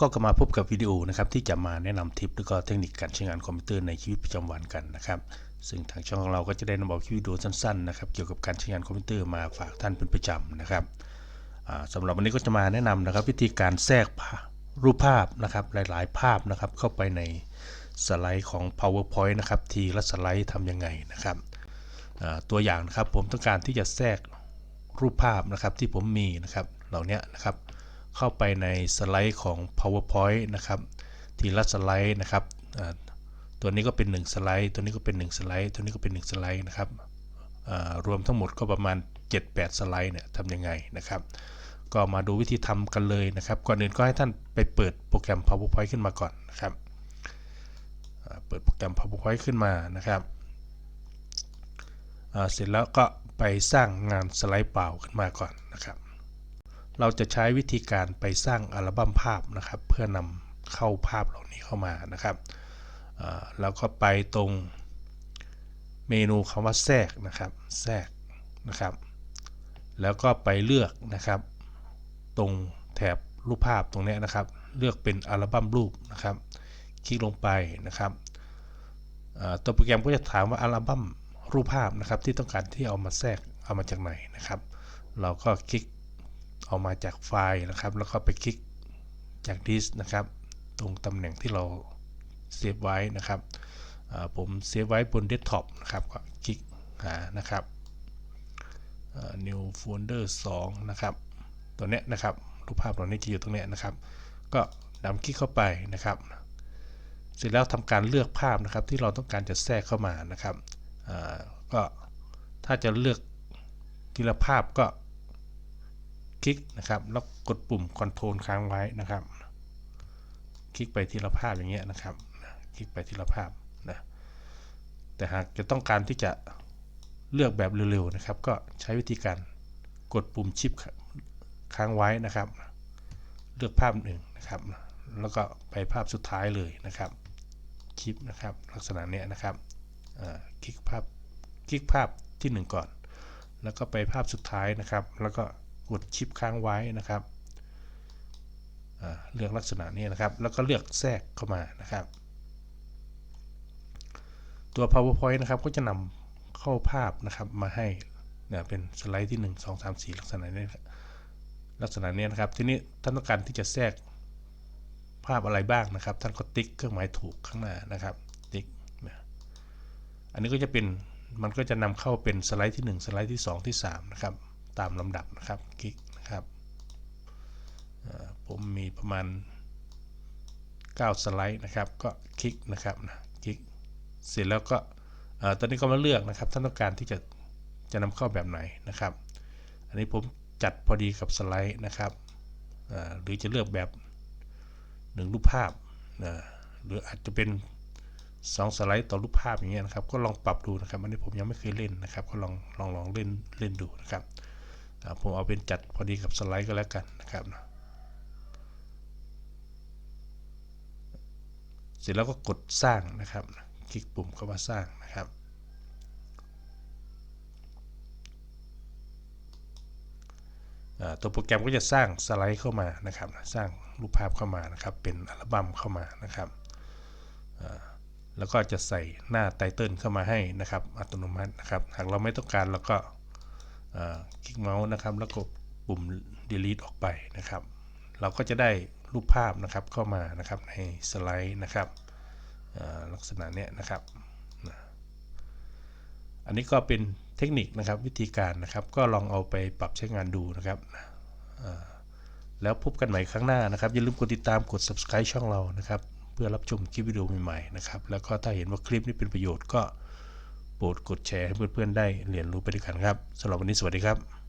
ก็กลับมาพบกับวิดีโอนะครับที่จะมาแนะนำทิปและก็เทคนิคการใช้งานคอมพิวเตอร์ในชีวิตประจำวันกันนะครับซึ่งทางช่องของเราก็จะได้นำเอาคลิปวิดีโอสั้นๆนะครับเกี่ยวกับการใช้งานคอมพิวเตอร์มาฝากท่านเป็นประจำนะครับอ่าสำหรับวันนี้ก็จะมาแนะนำนะครับ วิธีการแทรกภาพรูปภาพนะครับหลาย ๆ ภาพนะครับเข้าไปในสไลด์ของ PowerPoint นะครับทีละสไลด์ทำยังไงนะครับตัวอย่างนะครับผมต้องการที่จะแทรกรูปภาพนะครับที่ผมมีนะครับเหล่านี้นะครับ เข้าไปในสไลด์ของ PowerPoint นะครับทีละสไลด์นะครับตัวนี้ก็เป็น 1 สไลด์ ตัวนี้ก็เป็น 1 สไลด์ ตัวนี้ก็เป็น 1 สไลด์นะครับรวมทั้งหมดก็ประมาณ 7-8 สไลด์เนี่ยทำยังไงนะครับ ก็มาดูวิธีทำกันเลยนะครับ ก่อนอื่นก็ให้ท่านไปเปิดโปรแกรม PowerPoint ขึ้นมาก่อนนะครับเปิดโปรแกรม PowerPoint ขึ้นมานะครับเสร็จแล้วก็ไปสร้างงานสไลด์เปล่าขึ้นมาก่อนนะครับ เราจะใช้วิธีการไปสร้างอัลบั้มภาพนะครับ เพื่อนำเข้าภาพเหล่านี้เข้ามานะครับแล้วก็ไปตรงเมนูคำว่าแทรกนะครับ แทรกนะครับ แล้วก็ไปเลือกนะครับ ตรงแถบรูปภาพตรงนี้นะครับ เลือกเป็นอัลบั้มรูปนะครับ คลิกลงไปนะครับตัวโปรแกรมก็จะถามว่าอัลบั้มรูปภาพนะครับ ที่ต้องการที่เอามาแทรกเอามาจากไหนนะครับ เราก็คลิก เอามาจากไฟล์นะครับ แล้วก็ไปคลิกจากดิสนะครับ ตรงตำแหน่งที่เราเซฟไว้นะครับผมเซฟไว้บนเดสก์ท็อปนะครับก็คลิกหานะครับ new folder 2 นะครับ ตัวเนี้ยนะครับรูปภาพเหล่านี้จะอยู่ตรงเนี้ยนะครับ ก็ดำคลิกเข้าไปนะครับ เสร็จแล้วทำการเลือกภาพนะครับ ที่เราต้องการจะแทรกเข้ามานะครับก็ถ้าจะเลือกทีละภาพก็ คลิกนะครับแล้วกดปุ่ม Ctrl ค้างไว้นะครับ คลิกไปทีละภาพอย่างเงี้ยนะครับ คลิกไปทีละภาพนะแต่หากจะต้องการที่จะเลือกแบบเร็วๆนะครับ ก็ใช้วิธีการกดปุ่มชิปค้างไว้นะครับ เลือกภาพหนึ่งนะครับแล้วก็ไปภาพสุดท้ายเลยนะครับชิปนะครับ ลักษณะเนี้ยนะครับคลิกภาพคลิกภาพที่หนึ่งก่อน แล้วก็ไปภาพสุดท้ายนะครับ แล้วก็ กดชิปค้างไว้นะครับเลือกลักษณะนี้นะครับ แล้วก็เลือกแทรกเข้ามานะครับ ตัว powerpoint นะครับก็จะนำเข้าภาพนะครับมาให้เนี่ยเป็นสไลด์ที่ 1 2 3 4 ลักษณะนี้ลักษณะนี้นะครับ ทีนี้ท่านต้องการที่จะแทรกภาพอะไรบ้างนะครับ ท่านก็ติ๊กเครื่องหมายถูกข้างหน้านะครับ ติ๊กนะอันนี้ก็จะเป็นมันก็จะนำเข้าเป็นสไลด์ที่ 1 สไลด์ที่ 2 ที่3นะครับ ตามลำดับนะครับคลิกนะครับผมมีประมาณ 9 สไลด์นะครับ ก็คลิกนะครับนะคลิกเสร็จแล้วก็ตอนนี้ก็มาเลือกนะครับท่านต้องการที่จะจะนำเข้าแบบไหนนะครับ อันนี้ผมจัดพอดีกับสไลด์นะครับหรือจะเลือกแบบหนึ่งรูปภาพนะหรืออาจจะเป็น 2 สไลด์ต่อรูปภาพอย่างเงี้ยนะครับ ก็ลองปรับดูนะครับ อันนี้ผมยังไม่เคยเล่นนะครับ ก็ลองลองลองเล่นเล่นดูนะครับ ผมเอาเป็นจัดพอดีกับสไลด์ก็แล้วกันนะครับนะเสร็จแล้วก็กดสร้างนะครับ คลิกปุ่มเข้ามาสร้างนะครับ ตัวโปรแกรมก็จะสร้างสไลด์เข้ามานะครับ สร้างรูปภาพเข้ามานะครับ เป็นอัลบั้มเข้ามานะครับแล้วก็จะใส่หน้าไตเติลเข้ามาให้นะครับ อัตโนมัตินะครับ หากเราไม่ต้องการเราก็ คลิกเมาส์นะครับ แล้วกดปุ่ม delete ออกไปนะครับ เราก็จะได้รูปภาพนะครับเข้ามานะครับในสไลด์นะครับลักษณะเนี้ยนะครับ อันนี้ก็เป็นเทคนิคนะครับวิธีการนะครับ ก็ลองเอาไปปรับใช้งานดูนะครับแล้วพบกันใหม่ครั้งหน้านะครับ อย่าลืมกดติดตามกด subscribe ช่องเรานะครับ เพื่อรับชมคลิปวิดีโอใหม่ๆนะครับ แล้วก็ถ้าเห็นว่าคลิปนี้เป็นประโยชน์ก็ โปรดกดแชร์ให้เพื่อนๆได้เรียนรู้ไปด้วยกันครับสำหรับวันนี้สวัสดีครับ